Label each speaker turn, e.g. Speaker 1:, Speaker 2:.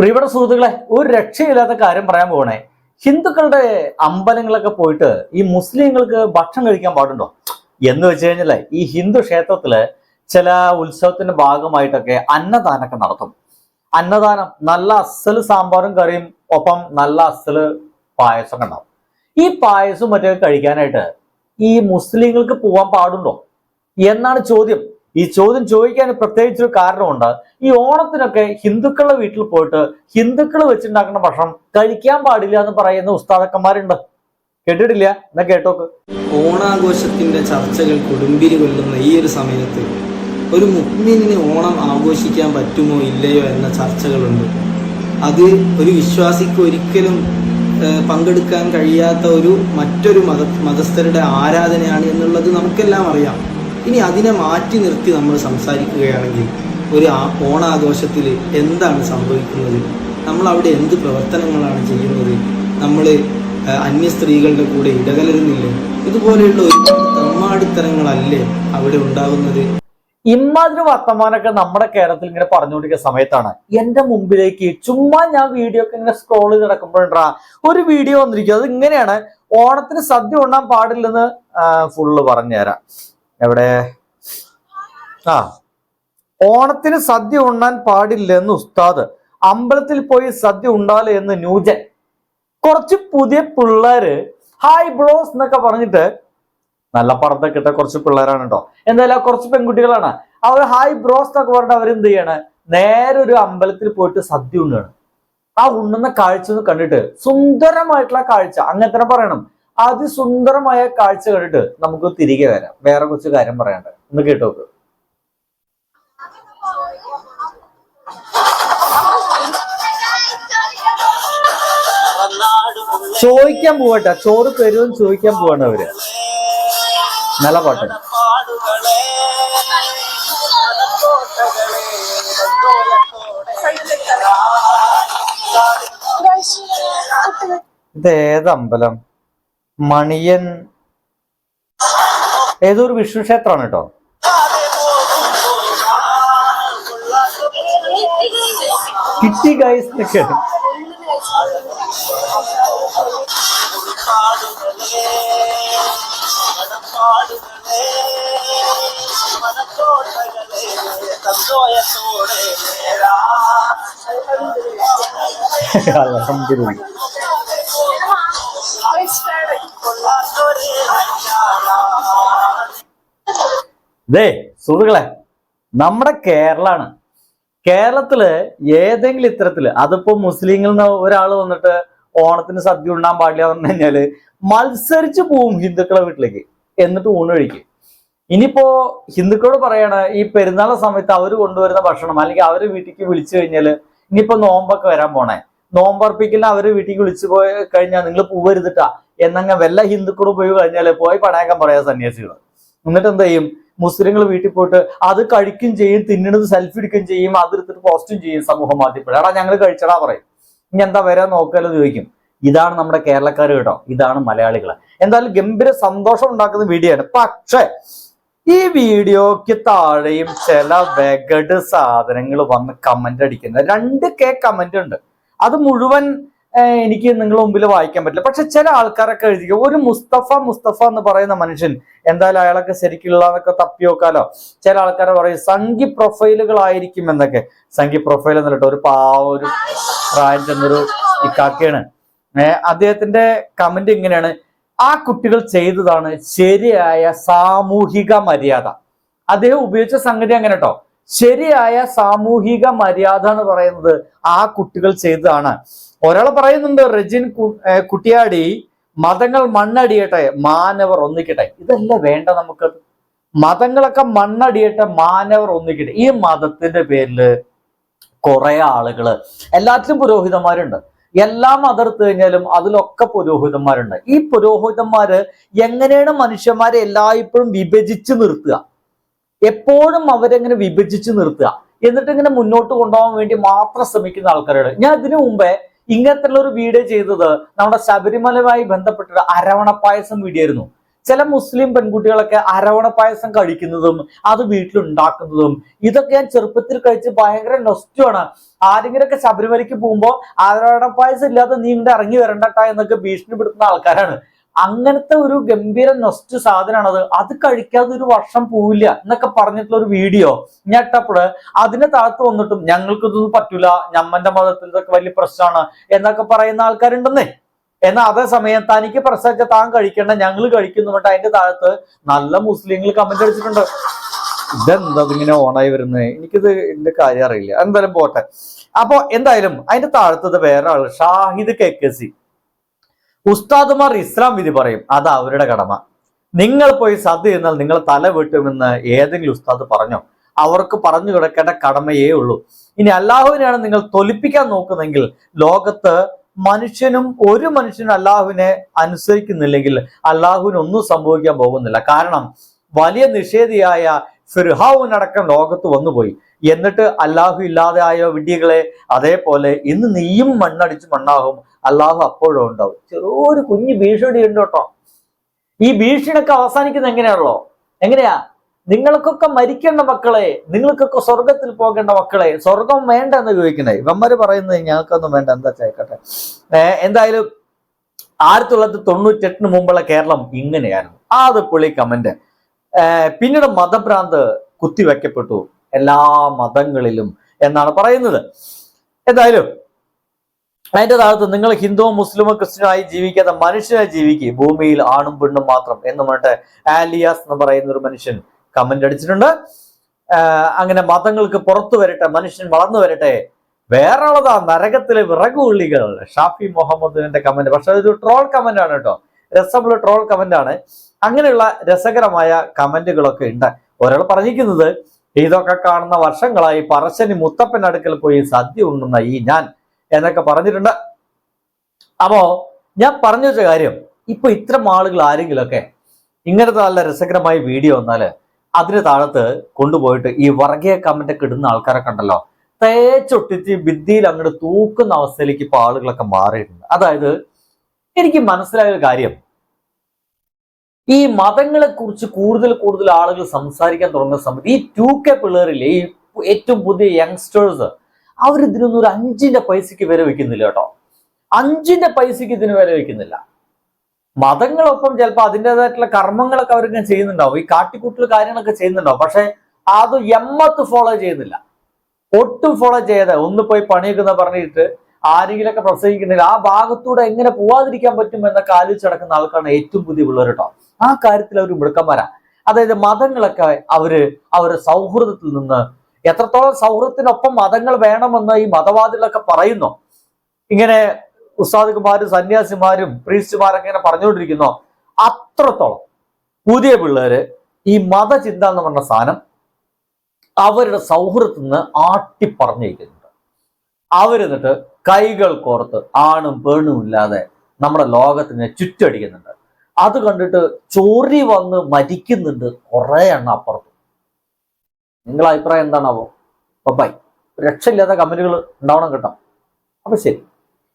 Speaker 1: പ്രിയപ്പെട്ട സുഹൃത്തുക്കളെ ഒരു രക്ഷയില്ലാത്ത കാര്യം പറയാൻ പോകണേ ഹിന്ദുക്കളുടെ അമ്പലങ്ങളൊക്കെ പോയിട്ട് ഈ മുസ്ലിങ്ങൾക്ക് ഭക്ഷണം കഴിക്കാൻ പാടുണ്ടോ? എന്ന് വെച്ച് കഴിഞ്ഞാൽ ഈ ഹിന്ദു ക്ഷേത്രത്തിൽ ചില ഉത്സവത്തിന്റെ ഭാഗമായിട്ടൊക്കെ അന്നദാനമൊക്കെ നടത്തും. അന്നദാനം നല്ല അസൽ സാമ്പാറും കറിയും ഒപ്പം നല്ല അസൽ പായസം ഉണ്ടാവും. ഈ പായസം മറ്റൊക്കെ കഴിക്കാനായിട്ട് ഈ മുസ്ലിങ്ങൾക്ക് പോവാൻ പാടുണ്ടോ? എന്നാണ് ചോദ്യം. ഈ ചോദ്യം ചോദിക്കാൻ പ്രത്യേകിച്ച് ഒരു കാരണമുണ്ട്. ഈ ഓണത്തിനൊക്കെ ഹിന്ദുക്കളുടെ വീട്ടിൽ പോയിട്ട് ഹിന്ദുക്കൾ വെച്ചുണ്ടാക്കുന്ന ഭക്ഷണം കഴിക്കാൻ പാടില്ല എന്ന് പറയുന്ന ഉസ്താദക്കന്മാരുണ്ട്. കേട്ടിട്ടില്ല? എന്നാ കേട്ടോക്ക്.
Speaker 2: ഓണാഘോഷത്തിന്റെ ചർച്ചകൾ കൊടുമ്പിരി കൊല്ലുന്ന ഈ ഒരു സമയത്ത് ഒരു മുസ്ലിമിന് ഓണം ആഘോഷിക്കാൻ പറ്റുമോ ഇല്ലയോ എന്ന ചർച്ചകളുണ്ട്. അത് ഒരു വിശ്വാസിക്ക് ഒരിക്കലും പങ്കെടുക്കാൻ കഴിയാത്ത ഒരു മറ്റൊരു മത മതസ്ഥരുടെ ആരാധനയാണ് എന്നുള്ളത് നമുക്കെല്ലാം അറിയാം. ഇനി അതിനെ മാറ്റി നിർത്തി നമ്മൾ സംസാരിക്കുകയാണെങ്കിൽ ഒരു ഓണാഘോഷത്തിൽ എന്താണ് സംഭവിക്കുന്നത്? നമ്മൾ അവിടെ എന്ത് പ്രവർത്തനങ്ങളാണ് ചെയ്യുന്നത്? നമ്മൾ അന്യ സ്ത്രീകളുടെ കൂടെ ഇടകലരുന്നില്ലേ? ഇതുപോലെയുള്ള ഒരുപാട് തമ്മാടിത്തരങ്ങളല്ലേ അവിടെ ഉണ്ടാകുന്നത്?
Speaker 1: ഇമാതിരി വർത്തമാനമൊക്കെ നമ്മുടെ കേരളത്തിൽ ഇങ്ങനെ പറഞ്ഞുകൊണ്ടിരിക്കുന്ന സമയത്താണ്. എന്റെ മുമ്പിലേക്ക് ചുമ്മാ ഞാൻ വീഡിയോ ഒക്കെ ഇങ്ങനെ സ്ക്രോൾ ചെയ്ത് നടക്കുമ്പോഴാ ഒരു വീഡിയോ വന്നിരിക്കും അത് ഇങ്ങനെയാണ്. ഓണത്തിന് സദ്യ ഉണ്ണാൻ പാടില്ലെന്ന് ഫുള്ള് പറഞ്ഞുതരാം. എവിടെ? ആ. ഓണത്തിന് സദ്യ ഉണ്ണാൻ പാടില്ലെന്ന് ഉസ്താദ്. അമ്പലത്തിൽ പോയി സദ്യ ഉണ്ടാലേ എന്ന് ന്യൂജൻ. കുറച്ച് പുതിയ പിള്ളേര് ഹായ് ബ്രോസ് എന്നൊക്കെ പറഞ്ഞിട്ട് നല്ല പടത്തൊക്കെ ഇട്ട കുറച്ച് പിള്ളേരാണ് കേട്ടോ എന്തായാലും കുറച്ച് പെൺകുട്ടികളാണ്. അവർ ഹായ് ബ്രോസ് എന്നൊക്കെ പറഞ്ഞിട്ട് അവരെന്ത് ചെയ്യാണ്? നേരെ ഒരു അമ്പലത്തിൽ പോയിട്ട് സദ്യ ഉണ്ണാണ്. ആ ഉണ്ണുന്ന കാഴ്ച കണ്ടിട്ട് സുന്ദരമായിട്ടുള്ള കാഴ്ച. അങ്ങനെ തന്നെ പറയണം. അതിസുന്ദരമായ കാഴ്ച കണ്ടിട്ട് നമുക്ക് തിരികെ വരാം. വേറെ കുറച്ച് കാര്യം പറയാണ്ട് ഒന്ന് കേട്ടോക്ക് ചോദിക്കാൻ പോവട്ടെ. ചോറ് തരുമെന്ന് ചോദിക്കാൻ പോവാണ് അവർ. നല്ല പാട്ട്. ഇത് മണിയൻ ഏതോ ഒരു വിഷ്ണു ക്ഷേത്രമാണ് കേട്ടോ? കിട്ടി ഗൈസ് എന്നൊക്കെ അൽഹംദുലില്ലാ. ദേ സുഹൃത്തുക്കളെ നമ്മുടെ കേരളമാണ് കേരളത്തിൽ ഏതെങ്കിലും ഇത്തരത്തിൽ അതിപ്പോ മുസ്ലിങ്ങളിൽ നിന്ന് ഒരാൾ വന്നിട്ട് ഓണത്തിന് സദ്യ ഉണ്ണാൻ പാടില്ല പറഞ്ഞു കഴിഞ്ഞാൽ മത്സരിച്ച് പോവും ഹിന്ദുക്കളെ വീട്ടിലേക്ക്. എന്നിട്ട് ഊണ് കഴിക്കും. ഇനിയിപ്പോ ഹിന്ദുക്കളോട് പറയാണ് ഈ പെരുന്നാളെ സമയത്ത് അവർ കൊണ്ടുവരുന്ന ഭക്ഷണം അല്ലെങ്കിൽ അവർ വീട്ടിലേക്ക് വിളിച്ചു കഴിഞ്ഞാൽ ഇനിയിപ്പോ നോമ്പൊക്കെ വരാൻ പോണേ. നോമ്പർപ്പിക്കുന്ന അവർ വീട്ടിലേക്ക് വിളിച്ചു പോയ കഴിഞ്ഞാൽ നിങ്ങൾ പൂവരുതിട്ടാ എന്നങ്ങ് വല്ല ഹിന്ദുക്കളോട് പോയി കഴിഞ്ഞാൽ പോയി പണയാക്കാൻ പറയാ സന്യാസികൾ എന്നിട്ട് എന്ത് ചെയ്യും? മുസ്ലിങ്ങൾ വീട്ടിൽ പോയിട്ട് അത് കഴിക്കും ചെയ്യും തിന്നണത് സെൽഫി എടുക്കുകയും ചെയ്യും അതെടുത്തിട്ട് പോസ്റ്റും ചെയ്യും സമൂഹ മാധ്യമത്തിൽ. എടാ ഞങ്ങൾ കഴിച്ചടാ പറയും. ഇനി എന്താ വരാൻ നോക്കാലോ ചോദിക്കും. ഇതാണ് നമ്മുടെ കേരളക്കാർ കേട്ടോ. ഇതാണ് മലയാളികൾ എന്തായാലും ഗംഭീര സന്തോഷം ഉണ്ടാക്കുന്ന വീഡിയോ ആണ്. പക്ഷേ ഈ വീഡിയോക്ക് താഴെയും ചില വെഗഡ് സാധനങ്ങൾ വന്ന് കമന്റ് അടിക്കുന്ന. രണ്ട് കെ കമന്റ് ഉണ്ട്. അത് മുഴുവൻ എനിക്ക് നിങ്ങളുടെ മുമ്പിൽ വായിക്കാൻ പറ്റില്ല. പക്ഷെ ചില ആൾക്കാരൊക്കെ എഴുതിക്കും ഒരു മുസ്തഫ മുസ്തഫ എന്ന് പറയുന്ന മനുഷ്യൻ എന്തായാലും അയാളൊക്കെ ശരിക്കുള്ളതൊക്കെ തപ്പി നോക്കാലോ ചില ആൾക്കാരെ പറയും സംഘി പ്രൊഫൈലുകളായിരിക്കും എന്നൊക്കെ. സംഘി പ്രൊഫൈൽ എന്നിട്ട് ഒരു പാ ഒരു പ്രായം ചെന്നൊരു ഇക്കാക്കയാണ്. ഏഹ് അദ്ദേഹത്തിന്റെ കമന്റ് ഇങ്ങനെയാണ്. ആ കുട്ടികൾ ചെയ്തതാണ് ശരിയായ സാമൂഹിക മര്യാദ. അദ്ദേഹം ഉപയോഗിച്ച സംഗതി അങ്ങനെ കേട്ടോ. ശരിയായ സാമൂഹിക മര്യാദ എന്ന് പറയുന്നത് ആ കുട്ടികൾ ചെയ്തതാണ്. ഒരാൾ പറയുന്നുണ്ട് റെജിൻ കുട്ടിയാടി മതങ്ങൾ മണ്ണടിയട്ടെ മാനവർ ഒന്നിക്കട്ടെ. ഇതല്ല വേണ്ട നമുക്ക്. മതങ്ങളൊക്കെ മണ്ണടിയട്ടെ മാനവർ ഒന്നിക്കട്ടെ. ഈ മതത്തിന്റെ പേരിൽ കുറെ ആളുകൾ എല്ലാത്തിലും പുരോഹിതന്മാരുണ്ട്. എല്ലാ മതർത്ത് കഴിഞ്ഞാലും അതിലൊക്കെ പുരോഹിതന്മാരുണ്ട്. ഈ പുരോഹിതന്മാര് എങ്ങനെയാണ് മനുഷ്യന്മാരെ എല്ലായ്പ്പോഴും വിഭജിച്ച് നിർത്തുക? എപ്പോഴും അവരെങ്ങനെ വിഭജിച്ച് നിർത്തുക? എന്നിട്ട് ഇങ്ങനെ മുന്നോട്ട് കൊണ്ടുപോകാൻ വേണ്ടി മാത്രം ശ്രമിക്കുന്ന ആൾക്കാരാണ് ഞാൻ ഇതിനു മുമ്പേ ഇങ്ങനത്തെ ഒരു വീഡിയോ ചെയ്തത് നമ്മുടെ ശബരിമലയുമായി ബന്ധപ്പെട്ട അരവണ പായസം വീഡിയോ ആയിരുന്നു ചില മുസ്ലിം പെൺകുട്ടികളൊക്കെ അരവണ പായസം കഴിക്കുന്നതും അത് വീട്ടിലുണ്ടാക്കുന്നതും ഇതൊക്കെ ഞാൻ ചെറുപ്പത്തിൽ കഴിച്ച് ഭയങ്കര നൊസ്റ്റുമാണ് ആരെങ്കിലൊക്കെ ശബരിമലയ്ക്ക് പോകുമ്പോൾ അരവണ പായസം ഇല്ലാതെ നീ ഇങ്ങോട്ട് ഇറങ്ങി വരണ്ടട്ടാ എന്നൊക്കെ ഭീഷണിപ്പെടുത്തുന്ന ആൾക്കാരാണ്. അങ്ങനത്തെ ഒരു ഗംഭീര നൊസ്റ്റ് സാധനമാണത് അത് കഴിക്കാതെ ഒരു വർഷം പോവില്ല എന്നൊക്കെ പറഞ്ഞിട്ടുള്ള ഒരു വീഡിയോ ഞെട്ടപ്പോൾ അതിനെ താഴ്ത്ത് വന്നിട്ടും ഞങ്ങൾക്ക് ഇതൊന്നും പറ്റൂല ഞമ്മന്റെ മതത്തിൽ ഇതൊക്കെ വലിയ പ്രശ്നമാണ് എന്നൊക്കെ പറയുന്ന ആൾക്കാരുണ്ടെന്നേ. എന്നാൽ അതേസമയം തനിക്ക് പ്രസവിച്ച താൻ കഴിക്കേണ്ട ഞങ്ങൾ കഴിക്കുന്നു പറഞ്ഞിട്ട് അതിന്റെ താഴത്ത് നല്ല മുസ്ലിങ്ങൾ കമന്റ് അടിച്ചിട്ടുണ്ട്. ഇതെന്താ ഇതിങ്ങനെ ഓണായി വരുന്നത് എനിക്കിത് എന്റെ കാര്യം അറിയില്ല. എന്തായാലും പോട്ടെ. അപ്പൊ എന്തായാലും അതിന്റെ താഴത്തത് വേറെ ആൾ ഷാഹിദ് കെ കെ സി. ഉസ്താദുമാർ ഇസ്ലാം വിധി പറയും. അത് അവരുടെ കടമ. നിങ്ങൾ പോയി സദ്യ എന്നാൽ നിങ്ങൾ തല വെട്ടുമെന്ന് ഏതെങ്കിലും ഉസ്താദ് പറഞ്ഞോ? അവർക്ക് പറഞ്ഞു കിടക്കേണ്ട കടമയേ ഉള്ളൂ. ഇനി അല്ലാഹുവിനെയാണ് നിങ്ങൾ തൊലിപ്പിക്കാൻ നോക്കുന്നതെങ്കിൽ ലോകത്ത് മനുഷ്യനും ഒരു മനുഷ്യനും അള്ളാഹുവിനെ അനുസരിക്കുന്നില്ലെങ്കിൽ അള്ളാഹുവിന് ഒന്നും സംഭവിക്കാൻ പോകുന്നില്ല. കാരണം വലിയ നിഷേധിയായ ഫിർഹാവുനടക്കം ലോകത്ത് വന്നുപോയി. എന്നിട്ട് അല്ലാഹു ഇല്ലാതെ ആയ വിഡ്ഢികളെ അതേപോലെ ഇന്ന് നീയും മണ്ണടിച്ച് മണ്ണാകും. അല്ലാഹു അപ്പോഴും ഉണ്ടാവും. ചെറിയൊരു കുഞ്ഞു ഭീഷണി ഉണ്ട് കേട്ടോ. ഈ ഭീഷണിയൊക്കെ അവസാനിക്കുന്നത് എങ്ങനെയാണല്ലോ? എങ്ങനെയാ? നിങ്ങൾക്കൊക്കെ മരിക്കേണ്ട മക്കളെ നിങ്ങൾക്കൊക്കെ സ്വർഗത്തിൽ പോകേണ്ട മക്കളെ സ്വർഗം വേണ്ട എന്ന് ചോദിക്കണേ. ഇവന്മാര് പറയുന്നത് ഞങ്ങൾക്കൊന്നും വേണ്ട എന്താ ചേക്കട്ടെ? എന്തായാലും ആയിരത്തി തൊള്ളായിരത്തി തൊണ്ണൂറ്റി എട്ടിന് മുമ്പുള്ള കേരളം ഇങ്ങനെയായിരുന്നു. ആ അത് പുള്ളി കമന്റ്. പിന്നീട് മതഭ്രാന്ത് കുത്തിവെക്കപ്പെട്ടു. എല്ലാ മതങ്ങളിലും എന്നാണ് പറയുന്നത്. എന്തായാലും അതിന്റെ താഴത്ത് നിങ്ങൾ ഹിന്ദുവോ മുസ്ലിമോ ക്രിസ്ത്യനായി ജീവിക്കാത്ത മനുഷ്യനായി ജീവിക്കുക ഭൂമിയിൽ ആണും പെണ്ണും മാത്രം എന്ന് പറഞ്ഞിട്ട് ആലിയാസ് എന്ന് പറയുന്ന ഒരു മനുഷ്യൻ കമന്റ് അടിച്ചിട്ടുണ്ട്. അങ്ങനെ മതങ്ങൾക്ക് പുറത്തു വരട്ടെ മനുഷ്യൻ വളർന്നു വരട്ടെ. വേറെ ഉള്ളതാ നരകത്തിലെ വിറകുള്ളികൾ ഷാഫി മുഹമ്മദിന്റെ കമന്റ് പക്ഷെ അതൊരു ട്രോൾ കമന്റ് ആണ് കേട്ടോ. രസമുള്ള ട്രോൾ കമന്റ് ആണ്. അങ്ങനെയുള്ള രസകരമായ കമന്റുകളൊക്കെ ഉണ്ട്. ഒരാൾ പറഞ്ഞിരിക്കുന്നത് ഇതൊക്കെ കാണുന്ന വർഷങ്ങളായി പറശ്ശനി മുത്തപ്പൻ അടുക്കൽ പോയി സദ്യ ഉണ്ണുന്ന ഈ ഞാൻ എന്നൊക്കെ പറഞ്ഞിട്ടുണ്ട്. അപ്പോ ഞാൻ പറഞ്ഞു വെച്ച കാര്യം ഇപ്പൊ ഇത്തരം ആളുകൾ ആരെങ്കിലുമൊക്കെ ഇങ്ങനത്തെ നല്ല രസകരമായ വീഡിയോ വന്നാൽ അതിന് താഴത്ത് കൊണ്ടുപോയിട്ട് ഈ വർഗീയ കമന്റ് ഒക്കെ ഇടുന്ന ആൾക്കാരൊക്കെ ഉണ്ടല്ലോ തേച്ചൊട്ടിച്ച് ഭിത്തിയിൽ അങ്ങോട്ട് തൂക്കുന്ന അവസ്ഥയിലേക്ക് ഇപ്പൊ ആളുകളൊക്കെ മാറിയിട്ടുണ്ട്. അതായത് എനിക്ക് മനസ്സിലായ ഒരു കാര്യം ഈ മതങ്ങളെ കുറിച്ച് കൂടുതൽ കൂടുതൽ ആളുകൾ സംസാരിക്കാൻ തുടങ്ങുന്ന സമയത്ത് ഈ ടു കെ പിള്ളേരിലെ ഈ ഏറ്റവും പുതിയ യങ്സ്റ്റേഴ്സ് അവർ ഇതിനൊന്നും ഒരു അഞ്ചിന്റെ പൈസക്ക് വില വെക്കുന്നില്ല കേട്ടോ. അഞ്ചിന്റെ പൈസക്ക് ഇതിന് വില വെക്കുന്നില്ല. മതങ്ങളൊപ്പം ചിലപ്പോൾ അതിന്റെതായിട്ടുള്ള കർമ്മങ്ങളൊക്കെ അവരിങ്ങനെ ചെയ്യുന്നുണ്ടാവും. ഈ കാട്ടിക്കൂട്ടൽ കാര്യങ്ങളൊക്കെ ചെയ്യുന്നുണ്ടാവും. പക്ഷെ അത് എമ്മത്ത് ഫോളോ ചെയ്യുന്നില്ല. ഒട്ടും ഫോളോ ചെയ്യാതെ ഒന്ന് പോയി പണിയൊക്കെ പറഞ്ഞിട്ട് ആരെങ്കിലൊക്കെ പ്രസംഗിക്കുന്നില്ല ആ ഭാഗത്തൂടെ എങ്ങനെ പോവാതിരിക്കാൻ പറ്റും എന്നൊക്കെ ആലോചിച്ച് നടക്കുന്ന ആൾക്കാണ് ഏറ്റവും പുതിയ പിള്ളേർ കേട്ടോ. ആ കാര്യത്തിൽ അവർ മിടുക്കന്മാരാണ് അതായത് മതങ്ങളൊക്കെ അവർ അവരുടെ സൗഹൃദത്തിൽ നിന്ന് എത്രത്തോളം സൗഹൃദത്തിനൊപ്പം മതങ്ങൾ വേണമെന്ന് ഈ മതവാദികളൊക്കെ പറയുന്നു. ഇങ്ങനെ ഉസ്താദുമാരും സന്യാസിമാരും പ്രീസ്റ്റുമാരൊക്കെ ഇങ്ങനെ പറഞ്ഞുകൊണ്ടിരിക്കുന്നു. അത്രത്തോളം പുതിയ പിള്ളേര് ഈ മതചിന്ത എന്ന് പറഞ്ഞ സാധനം അവരുടെ സൗഹൃദത്തിൽ നിന്ന് ആട്ടിപ്പറഞ്ഞിരിക്കുന്നുണ്ട്. അവരെന്നിട്ട് കൈകൾ കോർത്ത് ആണും പേണും ഇല്ലാതെ നമ്മുടെ ലോകത്തിനെ ചുറ്റടിക്കുന്നുണ്ട്. അത് കണ്ടിട്ട് ചോറി വന്ന് മരിക്കുന്നുണ്ട് കുറെ എണ്ണം അപ്പുറത്ത്. നിങ്ങളെ അഭിപ്രായം എന്താണാവോ? ബൈ രക്ഷയില്ലാത്ത കമന്റുകൾ ഉണ്ടാവണം കേട്ടോ. അപ്പൊ ശരി.